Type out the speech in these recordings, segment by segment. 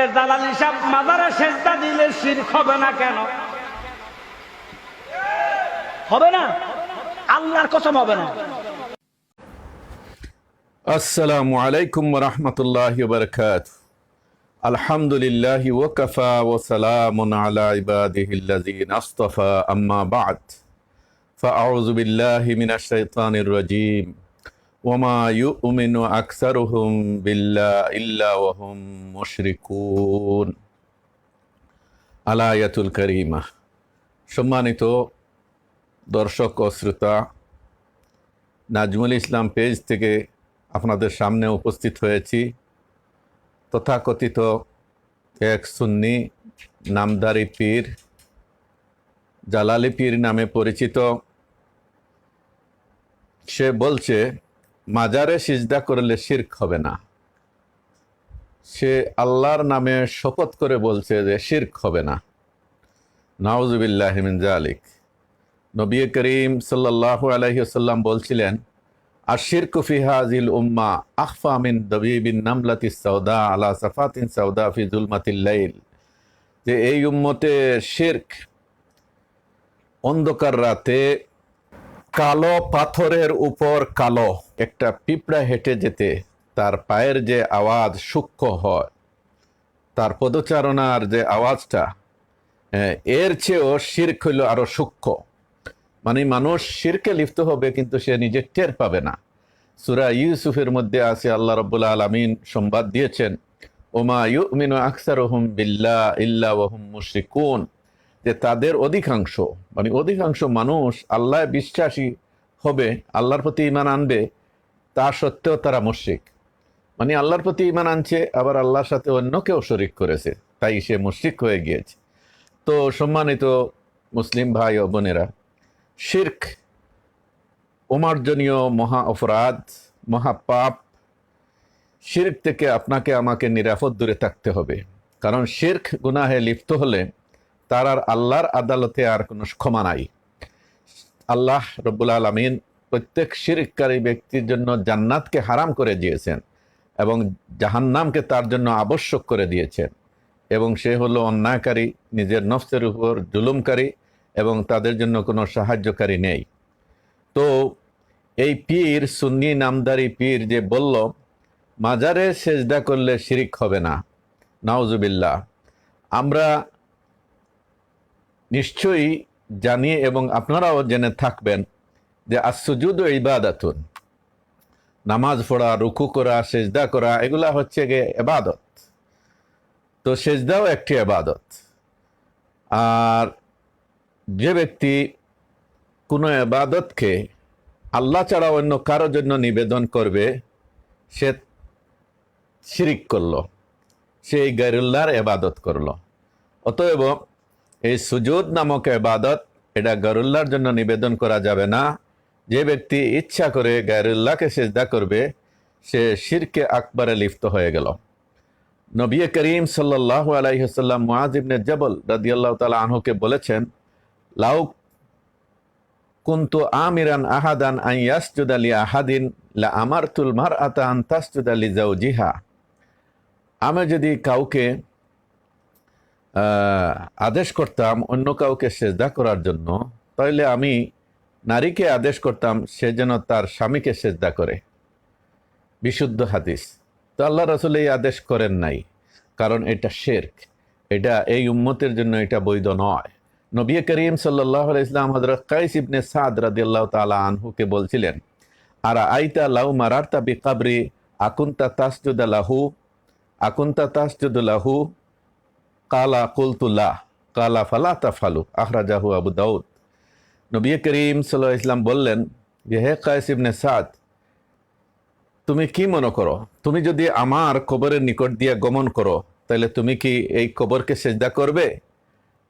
তাহলে দালালি সাহেব মাদারে সেজদা দিলে শির হবে না কেন? হবে না? আল্লাহর কসম হবে না। আসসালামু আলাইকুম রহমতুল্লাহ বরকাত আলহামদুলিল্লাহ ওয়াকাফা ওয়া সালামুন আলা ইবাদিহিল্লাযিন আসতাফা আম্মা বা'দ। ফাআউযু বিল্লাহি মিনাশ শাইতানির রাজীম। ওমা ইউ উমিনু আকসার হুম বিল্লা ইল্লা ওহম মুশরিকুন আলায়াতুল করিমা। সম্মানিত দর্শক ও শ্রোতা, নাজমুল ইসলাম পেজ থেকে আপনাদের সামনে উপস্থিত হয়েছি। তথাকথিত এক সুন্নি নামদারি পীর, জালালি পীর নামে পরিচিত। সে বলছে মাজারে সিজদা করলে শির্ক হবে না। সে আল্লাহর নামে শপথ করে বলছে যে শির্ক হবে না। নাউজুবিল্লাহিমিন জালিক নবী করিম সাল্লাহ আলহিসাল্লাম বলছিলেন আশির কুফি হাজিল উম্মা আখফা মিন দবিবিন নামলাতি সৌদা আলা সাফাতিন সৌদা ফি জুলমাতিল্লাইল যে এই উম্মতে শির্ক অন্ধকার রাতে কালো পাথরের উপর কালো। একটা পিঁপড়া হেঁটে যেতে তার পায়ের যে আওয়াজ সূক্ষ্ম হয় তার পদচারণার যে আওয়াজটা হ্যাঁ, এর চেয়েও শির্ক হইল আরও সূক্ষ্ম। মানে মানুষ শিরকে লিপ্ত হবে কিন্তু সে নিজে টের পাবে না। সুরা ইউসুফের মধ্যে আছে আল্লাহ রব্বুল আলমিন সংবাদ দিয়েছেন ওমা ইউমিনু আকসার ওহুম বিল্লা ইল্লা ওহুম মুশরিকুন। যে তাদের অধিকাংশ মানে অধিকাংশ মানুষ আল্লাহ বিশ্বাসী হবে, আল্লাহর প্রতি ইমান আনবে, তা সত্ত্বেও তারা মুশরিক। মানে আল্লাহর প্রতি ইমান আনছে, আবার আল্লাহর সাথে অন্য কেউ শরিক করেছে, তাই সে মুশরিক হয়ে গিয়েছে। তো সম্মানিত মুসলিম ভাই ও বোনেরা, শির্ক অমার্জনীয় মহা অপরাধ মহাপাপ শির্ক থেকে আপনাকে, আমাকে নিরাপদ দূরে থাকতে হবে। কারণ শির্ক গুনাহে লিপ্ত হলে তার আর আল্লাহর আদালতে আর কোনো ক্ষমা নাই। আল্লাহ রব্বুল আলমিন প্রত্যেক শিরককারী ব্যক্তির জন্য জান্নাতকে হারাম করে দিয়েছেন এবং জাহান্নামকে তার জন্য আবশ্যক করে দিয়েছেন এবং সে হলো অন্যায়কারী, নিজের নফসের উপর জুলুমকারী এবং তাদের জন্য কোনো সাহায্যকারী নেই। তো এই পীর, সুন্নি নামদারি পীর যে বলল, মাজারে সেজদা করলে শিরিক হবে না। নাওজুবিল্লাহ আমরা নিশ্চয়ই জানিয়ে এবং আপনারাও জেনে থাকবেন যে আসুজুদ ইবাদাতুন। নামাজ পড়া, রুকু করা, সেজদা করা, এগুলা হচ্ছে গে এবাদত তো সেজদাও একটি এবাদত আর যে ব্যক্তি কোনো এবাদতকে আল্লাহ ছাড়া অন্য কারও জন্য নিবেদন করবে, সে শিরিক করল, সে এই গরুল্লাহর এবাদত করল। অতএব এই সুজুদ নামক এবাদত এটা গরুল্লাহর জন্য নিবেদন করা যাবে না। যে ব্যক্তি ইচ্ছা করে গায়রুল্লাহকে সেজদা করবে, সে শিরকে আকবরে লিপ্ত হয়ে গেল। নবী করিম সাল্লাহ আলাইসাল্লাম মুআজিবনে জবল রাদিয়াল্লাহ তালা আনহুকে বলেছেন, লাউ কুন্তু আমিরান আহাদান ইয়াসজুদ আলী আহাদিন, লা আমারতুল মার আতা আন তাসজুদ আলী জাউজিহা আমি যদি কাউকে আদেশ করতাম অন্য কাউকে সেজদা করার জন্য তাহলে আমি নারীকে আদেশ করতাম সে যেন তার স্বামীকে সেজদা করে। বিশুদ্ধ হাদিস। তো আল্লাহ রসুল এই আদেশ করেন নাই, কারণ এটা শেরক। এটা এই উম্মতের জন্য এটা বৈধ নয়। নবী করিম সাল্লাহ ইসলাম হজরত কাইস ইবনে সাদ রাদিয়াল্লাহ তালা আনহুকে বলছিলেন, আর আইতা লাউ মারার্তা বিকাবরি আকুন্তা তাসজুদ লাহু, আকুন্তা তাসজুদ লাহু কালা কুলতুল্লাহ কালা ফালা তাফালু আখরাজাহু আবু দাউদ নবী করিম সাল্লাহ ইসলাম বললেন যে হে কায়েস ইবনে সাদ তুমি কি মনে করো? তুমি যদি আমার কবরের নিকট দিয়ে গমন করো তাহলে তুমি কি এই কবরকে সেজদা করবে?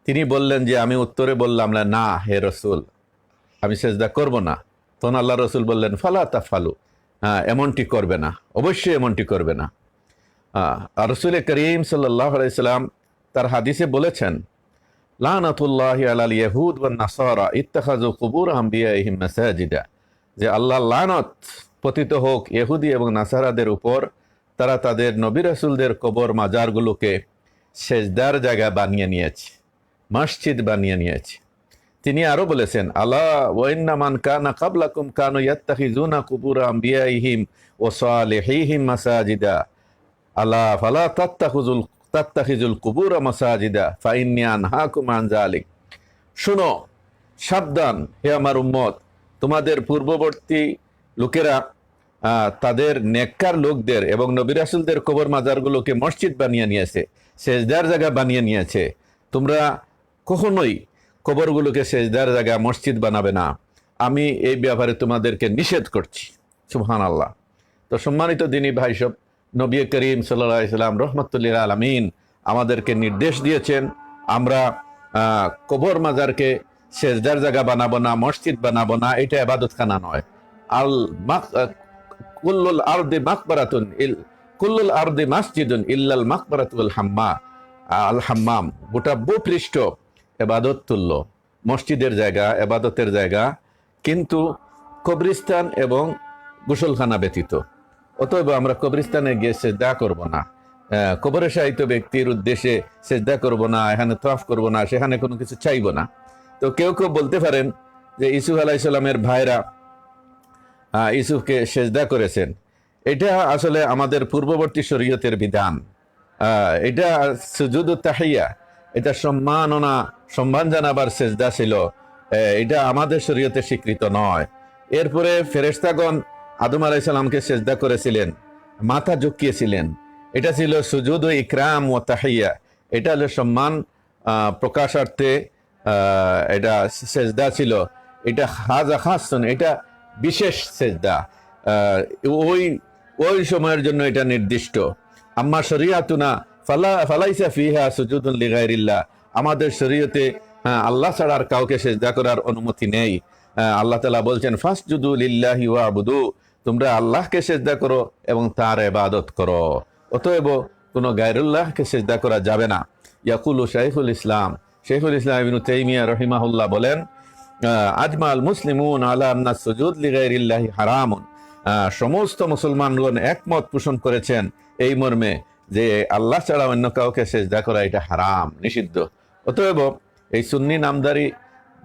তিনি বললেন যে আমি উত্তরে বললাম না, না হে রসুল আমি সেজদা করব না। তখন আল্লাহ রসুল বললেন ফালা তা ফালু হ্যাঁ এমনটি করবে না অবশ্যই এমনটি করবে না। আর রসুল করিম সাল্লাহ আলাইসাল্লাম তার হাদিসে বলেছেন, লানাতুল্লাহ আলাল ইয়াহুদ ওয়ান নাসারা ইত্তাখাযু কুবুর আম্বিয়াইহিম মাসাজিদা। যে আল্লাহ লানত পতিত হোক ইহুদি এবং নাসারাদের উপর, তারা তাদের নবী রাসূলদের কবর মাজারগুলোকে সেজদার জায়গা বানিয়ে নিয়েছে, মসজিদ বানিয়ে নিয়েছে। তিনি আরও বলেছেন, আলা ওয়াইন্নামান কানা কাবলাকুম কানু ইয়াত্তাখিজুনা কুবুরা আম্বিয়াইহিম ও সালিহিহিম মাসাজিদা। আলা ফালা তাত্তাখুজুল তাত্তাখিজুল কুবুরা মাসাজিদা, ফাইন্নি আনহাকুম আন যালিক। শুনো, সাবধান হে আমার উম্মত। তোমাদের পূর্ববর্তী লোকেরা তাদের নেককার লোকদের এবং নবী রাসূলদের কবর মাজারগুলোকে মসজিদ বানিয়ে নিয়েছে, সেজদার জায়গা বানিয়ে নিয়েছে। তোমরা কখনোই কবরগুলোকে সেজদার জায়গা, মসজিদ বানাবে না। আমি এই ব্যাপারে তোমাদেরকে নিষেধ করছি। সুহান আল্লাহ তো সম্মানিত দিনী ভাই সব নবী করিম সাল্লাহ ইসলাম রহমতুল্লিল আলমিন আমাদেরকে নির্দেশ দিয়েছেন, আমরা কবর মাজারকে সেজদার জায়গা বানাবো না, মসজিদ বানাবো না, এটা আবাদত খানা নয়। আল কুল্লুল আরদে মাকবারাতুন ইল, কুল্লুল আরদে মাসজিদুন ইল্লাল মাকবারাতুল হাম্মা আল হাম্মাম, গোটা ভূপৃষ্ঠ এবাদত তুল্য মসজিদের জায়গা এবাদতের জায়গা, কিন্তু কবরিস্তান এবং গোসলখানা ব্যতীত। অতএব আমরা কবরিস্তানে গিয়ে সেজদা করব না। কবরে সাহিত্য ব্যক্তির উদ্দেশ্যে সেজদা করব না, এখানে তফ করব না, সেখানে কোনো কিছু চাইব না। তো কেউ কেউ বলতে পারেন যে ইসুফ আলাইসাল্লামের ভাইরা ইসুফকে সেজদা করেছেন। এটা আসলে আমাদের পূর্ববর্তী শরীয়তের বিধান। এটা সুজুদ তাহিয়া, এটা সম্মাননা, সম্মান জানাবার সেজদা ছিল। এটা আমাদের শরীয়তে স্বীকৃত নয়। এরপরে ফেরেশতাগণ আদম আলাইসাল্লামকে সেজদা করেছিলেন, মাথা ঝুঁকিয়েছিলেন। এটা ছিল সুজুদ ইকরাম ও তাহিয়া। এটা হলো সম্মান প্রকাশার্থে এটা সেজদা ছিল। এটা হাজা খাসন এটা বিশেষ সেজদা। ওই ওই সময়ের জন্য এটা নির্দিষ্ট। আম্মা শরিয়াতুনা, ফালা, ফালাইসা ফিহা সুজুদুন লিগাইরিল্লাহ। আমাদের শরীয়তে আল্লাহ ছাড়া আর কাউকে সেজদা করার অনুমতি নেই। আল্লাহ তালা বলছেন ফার্স্ট জুদু লিল্লাহি ওয়াবুদু তোমরা আল্লাহকে সেজদা করো এবং তার এবাদত করো। অতএব কোনো গায়রুল্লাহকে সেজদা করা যাবে না। ইয়াকুলু শাইখুল ইসলাম। শেখুল ইসলাম ইবনু তাইমিয়া রহিমাহুল্লাহ বলেন আজমাল মুসলিমুন আলা আন্না সুজুদ হারামুন। সমস্ত মুসলমানগণ একমত পোষণ করেছেন এই মর্মে যে আল্লাহ ছাড়া অন্য কাউকে সেজদা করা এটা হারাম, নিষিদ্ধ। অতএব এই সুন্নি নামদারি,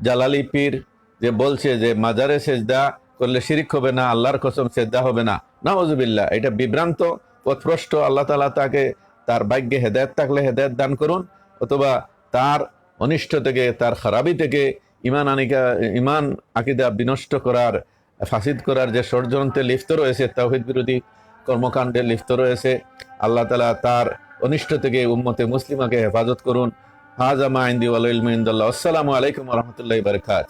জালালি পীর যে বলছে যে মাজারে সেজদা করলে শিরিক হবে না, আল্লাহর কসম সেজদা হবে না। নাওজুবিল্লাহ এটা বিভ্রান্ত পথভ্রষ্ট আল্লাহ তালা তাকে তার ভাগ্যে হেদায়ত থাকলে হেদায়ত দান করুন, অথবা তার অনিষ্ট থেকে, তার খারাপি থেকে ইমান আনিকা ইমান আকিদা বিনষ্ট করার, ফাসিদ করার যে ষড়যন্ত্রে লিপ্ত রয়েছে, তাওহিদ বিরোধী কর্মকাণ্ডে লিপ্ত রয়েছে, আল্লাহ তালা তার অনিষ্ট থেকে উম্মতে মুসলিমাকে হেফাজত করুন। হাজামা ইন্দি ইনদাল্লাহ। আসসালামু আলাইকুম রহমতুল্লাহ বারকাত